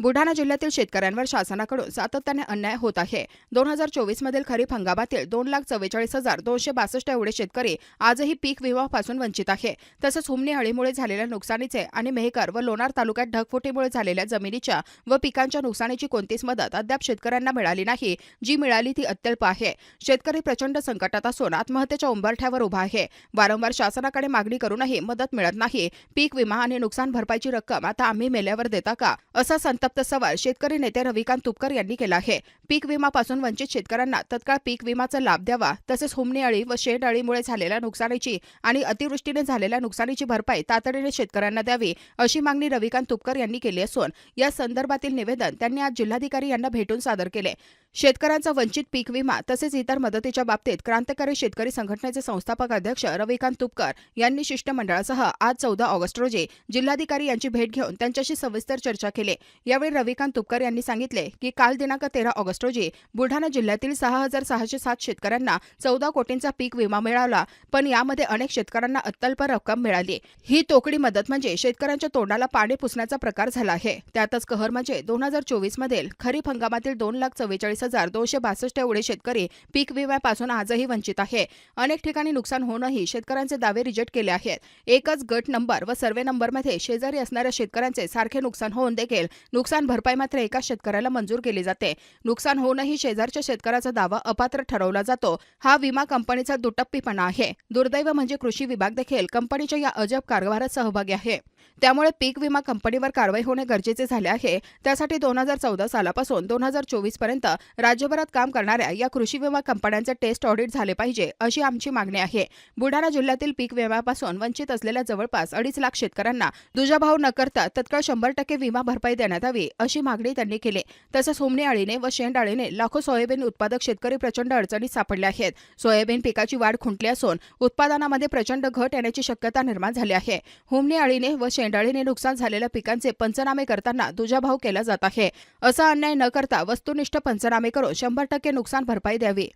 बुलढाणा जिल्ह्यातील शेतकऱ्यांवर शासनाकडून सातत्याने अन्याय होत आहे. दोन हजार चोवीस मधील खरीप हंगामातील दोन लाख चव्वेचाळीस हजार दोनशे बासष्ट एवढे शेतकरी आजही पीक विमापासून वंचित आहे. तसंच हुमणी अळीमुळे झालेल्या नुकसानीचे आणि मेहकर व लोणार तालुक्यात ढगफुटीमुळे झालेल्या जमिनीच्या व पिकांच्या नुकसानीची कोणतीच मदत अद्याप शेतकऱ्यांना मिळाली नाही. जी मिळाली ती अत्यल्प आहे. शेतकरी प्रचंड संकटात असून आत्महत्येच्या उंबरठ्यावर उभा आहे. वारंवार शासनाकडे मागणी करूनही मदत मिळत नाही. पीक विमा आणि नुकसान भरपाईची रक्कम आता आम्ही मेल्यावर देता का? असा संतप्त सवाल शेतकरी नेते रविकांत तुपकर यांनी केला आहे. पीक विमापासून वंचित शेतकऱ्यांना तत्काळ पीक विमाचा लाभ द्यावा तसेच हुमणी अळी व शेड अळीमुळे झालेल्या नुकसानीची आणि अतिवृष्टीने झालेल्या नुकसानीची भरपाई तातडीने शेतकऱ्यांना द्यावी अशी मागणी रविकांत तुपकर यांनी केली असून या संदर्भातील निवेदन त्यांनी आज जिल्हाधिकारी यांना भेटून सादर केले. शेतकऱ्यांचा वंचित पीक विमा तसेच इतर मदतीच्या बाबतीत क्रांतिकारी शेतकरी संघटनेचे संस्थापक अध्यक्ष रविकांत तुपकर यांनी शिष्टमंडळासह आज चौदा ऑगस्ट रोजी जिल्हाधिकारी यांची भेट घेऊन त्यांच्याशी सविस्तर चर्चा केली. यावेळी रविकांत तुपकर यांनी सांगितले की काल दिनांक तेरा ऑगस्ट रोजी बुलढाणा जिल्ह्यातील सहा हजार सहाशे सात शेतकऱ्यांना चौदा कोटींचा पीक विमा मिळाला. पण यामध्ये अनेक शेतकऱ्यांना अत्यल्प रक्कम मिळाली. ही तोकडी मदत म्हणजे शेतकऱ्यांच्या तोंडाला पाणी पुसण्याचा प्रकार झाला आहे. त्यातच कहर म्हणजे दोन हजार चोवीस मधील खरीप हंगामातील दोन लाख चव्वेचाळीस हजार दोनशे बासष्ट एवढे शेतकरी पीक विम्यापासून आजही वंचित आहे. अनेक ठिकाणी नुकसान होऊनही शेतकऱ्यांचे दावे रिजेक्ट केले आहेत. एकच गट नंबर व सर्वे नंबरमध्ये शेजारी असणाऱ्या शेतकऱ्यांचे सारखे नुकसान होऊन देखील नुकसान भरपाई मात्र एका शेतकऱ्याला मंजूर केली जाते. नुकसान होऊनही शेजारच्या शेतकऱ्याचा दावा अपात्र ठरवला जातो. हा विमा कंपनीचा दुटप्पीपणा आहे. दुर्दैव म्हणजे कृषी विभाग देखील कंपनीच्या या अजब कारभारात सहभागी आहे. त्यामुळे पीक विमा कंपनीवर कारवाई होणे गरजेचे झाले आहे. त्यासाठी दोन हजार चौदा सालापासून दोन हजार चोवीसपर्यंत राज्यभरात काम करणाऱ्या या कृषी विमा कंपन्यांचे टेस्ट ऑडिट झाले पाहिजे अशी आमची मागणी आहे. बुलढाणा जिल्ह्यातील पीक विम्यापासून वंचित असलेल्या जवळपास अडीच लाख शेतकऱ्यांना दुजाभाव न करता तत्काळ शंभर टक्के विमा भरपाई देण्यात यावी अशी मागणी त्यांनी केली. तसंच हुमणी अळीने व शेंडाळीने लाखो सोयाबीन उत्पादक शेतकरी प्रचंड अडचणीत सापडले आहेत. सोयाबीन पिकाची वाढ खुंटली असून उत्पादनामध्ये प्रचंड घट येण्याची शक्यता निर्माण झाली आहे. हुमणी अळीने व शेंडाळीने नुकसान झालेल्या पिकांचे पंचनामे करताना दुजाभाव केला जात आहे. असा अन्याय न करता वस्तुनिष्ठ पंचनामे करून शंभर टक्के नुकसान भरपाई द्यावी.